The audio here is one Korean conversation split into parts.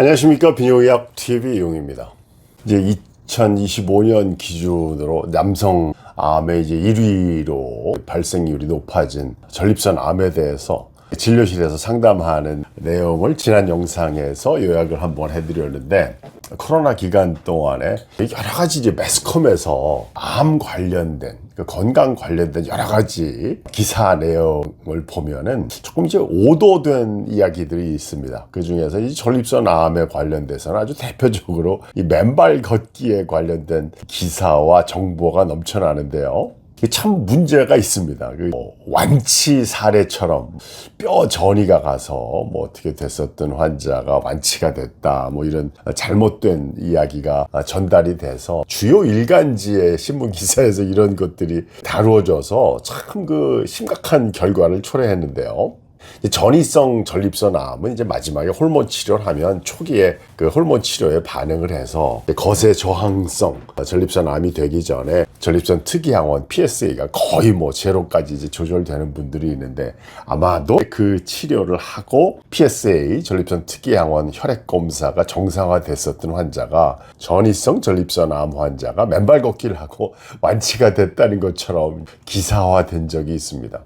안녕하십니까 비뇨의학 TV 용입니다. 이제 2025년 기준으로 남성 암의 이제 1위로 발생률이 높아진 전립선 암에 대해서 진료실에서 상담하는 내용을 지난 영상에서 요약을 한번 해드렸는데 코로나 기간 동안에 여러 가지 이제 매스컴에서 암 관련된 그 건강 관련된 여러 가지 기사 내용을 보면은 조금 이제 오도된 이야기들이 있습니다. 그 중에서 이 전립선 암에 관련돼서는 아주 대표적으로 이 맨발 걷기에 관련된 기사와 정보가 넘쳐나는데요. 참 문제가 있습니다. 그뭐 완치 사례처럼 뼈 전이가 가서 뭐 어떻게 됐었던 환자가 완치가 됐다 뭐 이런 잘못된 이야기가 전달이 돼서 주요 일간지의 신문 기사에서 이런 것들이 다루어져서 참 그 심각한 결과를 초래했는데요. 이 전이성 전립선 암은 이제 마지막에 호르몬 치료를 하면 초기에 그 호르몬 치료에 반응을 해서 거세 저항성 전립선 암이 되기 전에 전립선 특이항원 PSA가 거의 뭐 제로까지 이제 조절되는 분들이 있는데 아마도 그 치료를 하고 PSA 전립선 특이항원 혈액 검사가 정상화됐었던 환자가 전이성 전립선 암 환자가 맨발 걷기를 하고 완치가 됐다는 것처럼 기사화된 적이 있습니다.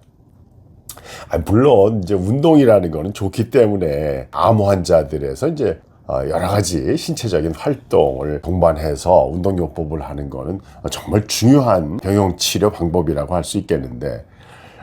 아, 물론 이제 운동이라는 거는 좋기 때문에 암 환자들에서 이제 어, 여러 가지 신체적인 활동을 동반해서 운동요법을 하는 거는 정말 중요한 병용 치료 방법이라고 할 수 있겠는데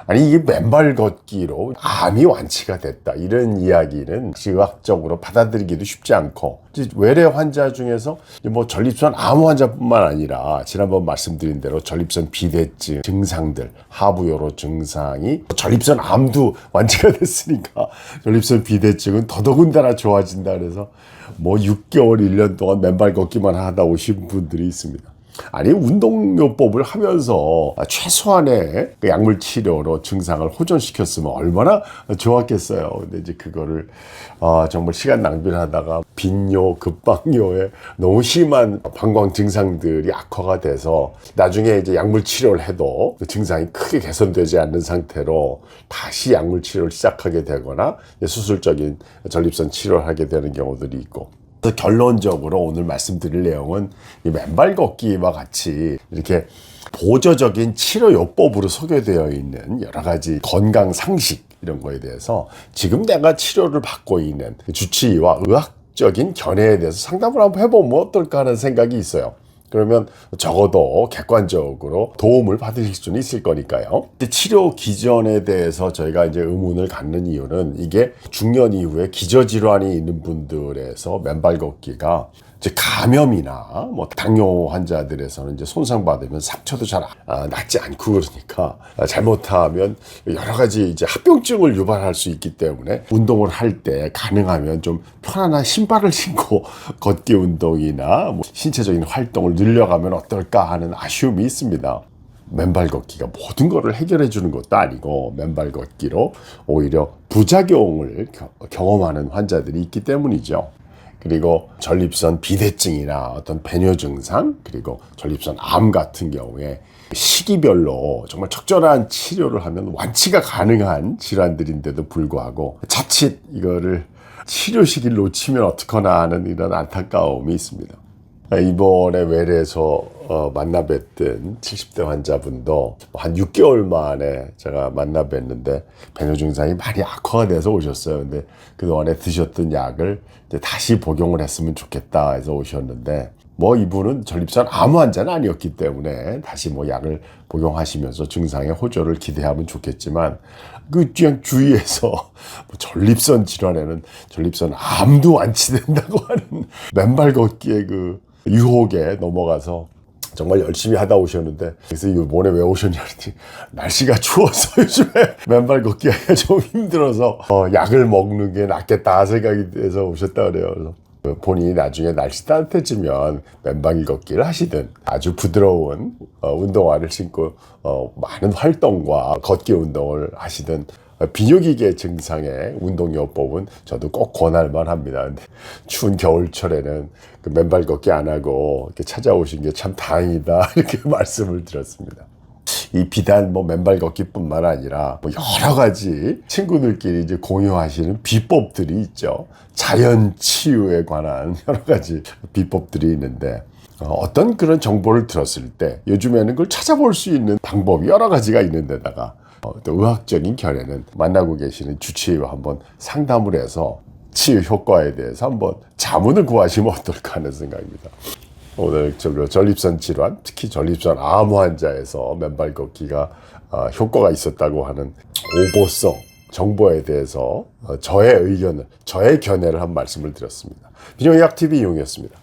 아니 이게 맨발 걷기로 암이 완치가 됐다 이런 이야기는 의학적으로 받아들이기도 쉽지 않고 외래 환자 중에서 뭐 전립선 암 환자뿐만 아니라 지난번 말씀드린 대로 전립선 비대증 증상들 하부요로 증상이 전립선 암도 완치가 됐으니까 전립선 비대증은 더더군다나 좋아진다 그래서 뭐 6개월 1년 동안 맨발 걷기만 하다 오신 분들이 있습니다. 아니 운동요법을 하면서 최소한의 그 약물 치료로 증상을 호전시켰으면 얼마나 좋았겠어요. 근데 이제 그거를 어, 정말 시간 낭비를 하다가 빈뇨, 급박뇨에 너무 심한 방광 증상들이 악화가 돼서 나중에 이제 약물 치료를 해도 그 증상이 크게 개선되지 않는 상태로 다시 약물 치료를 시작하게 되거나 수술적인 전립선 치료를 하게 되는 경우들이 있고 그래서 결론적으로 오늘 말씀드릴 내용은 이 맨발 걷기와 같이 이렇게 보조적인 치료 요법으로 소개되어 있는 여러 가지 건강 상식 이런 거에 대해서 지금 내가 치료를 받고 있는 주치의와 의학적인 견해에 대해서 상담을 한번 해보면 어떨까 하는 생각이 있어요. 그러면 적어도 객관적으로 도움을 받으실 수는 있을 거니까요. 치료 기전에 대해서 저희가 이제 의문을 갖는 이유는 이게 중년 이후에 기저질환이 있는 분들에서 맨발 걷기가 이제 감염이나 뭐 당뇨 환자들에서는 이제 손상받으면 상처도 잘 아, 낫지 않고 그러니까 잘못하면 여러 가지 이제 합병증을 유발할 수 있기 때문에 운동을 할 때 가능하면 좀 편안한 신발을 신고 걷기 운동이나 뭐 신체적인 활동을 늘려가면 어떨까 하는 아쉬움이 있습니다. 맨발 걷기가 모든 것을 해결해 주는 것도 아니고 맨발 걷기로 오히려 부작용을 경험하는 환자들이 있기 때문이죠. 그리고 전립선 비대증이나 어떤 배뇨 증상 그리고 전립선 암 같은 경우에 시기별로 정말 적절한 치료를 하면 완치가 가능한 질환들인데도 불구하고 자칫 이거를 치료 시기를 놓치면 어떡하나 하는 이런 안타까움이 있습니다. 이번에 외래에서 어, 만나 뵀던 70대 환자분도 한 6개월 만에 제가 만나 뵀는데 배뇨 증상이 많이 악화가 돼서 오셨어요. 근데 그동안에 드셨던 약을 이제 다시 복용을 했으면 좋겠다 해서 오셨는데 뭐 이분은 전립선 암 환자는 아니었기 때문에 다시 뭐 약을 복용하시면서 증상의 호조를 기대하면 좋겠지만 그 그냥 주위에서 뭐 전립선 질환에는 전립선 암도 완치된다고 하는 맨발 걷기의 그 유혹에 넘어가서 정말 열심히 하다 오셨는데 그래서 뭐네 왜 오셨냐 그랬더니 날씨가 추워서 요즘에 맨발 걷기가 좀 힘들어서 어, 약을 먹는 게 낫겠다 생각이 돼서 오셨다 그래요. 그래서 본인이 나중에 날씨 따뜻해지면 맨발 걷기를 하시든 아주 부드러운 어, 운동화를 신고 어, 많은 활동과 걷기 운동을 하시든 비뇨기계 증상의 운동요법은 저도 꼭 권할 만 합니다. 근데 추운 겨울철에는 그 맨발 걷기 안 하고 이렇게 찾아오신 게 참 다행이다 이렇게 말씀을 드렸습니다. 이 비단 뭐 맨발 걷기뿐만 아니라 뭐 여러 가지 친구들끼리 이제 공유하시는 비법들이 있죠. 자연 치유에 관한 여러 가지 비법들이 있는데 어, 어떤 그런 정보를 들었을 때 요즘에는 그걸 찾아볼 수 있는 방법이 여러 가지가 있는데다가 어, 또 의학적인 결에는 만나고 계시는 주치의와 한번 상담을 해서 치유 효과에 대해서 한번 자문을 구하시면 어떨까 하는 생각입니다. 오늘 저 전립선 질환, 특히 전립선 암 환자에서 맨발 걷기가 어, 효과가 있었다고 하는 오보성 정보에 대해서 어, 저의 의견을, 저의 견해를 한 말씀을 드렸습니다. 비정의학 TV 이용이었습니다.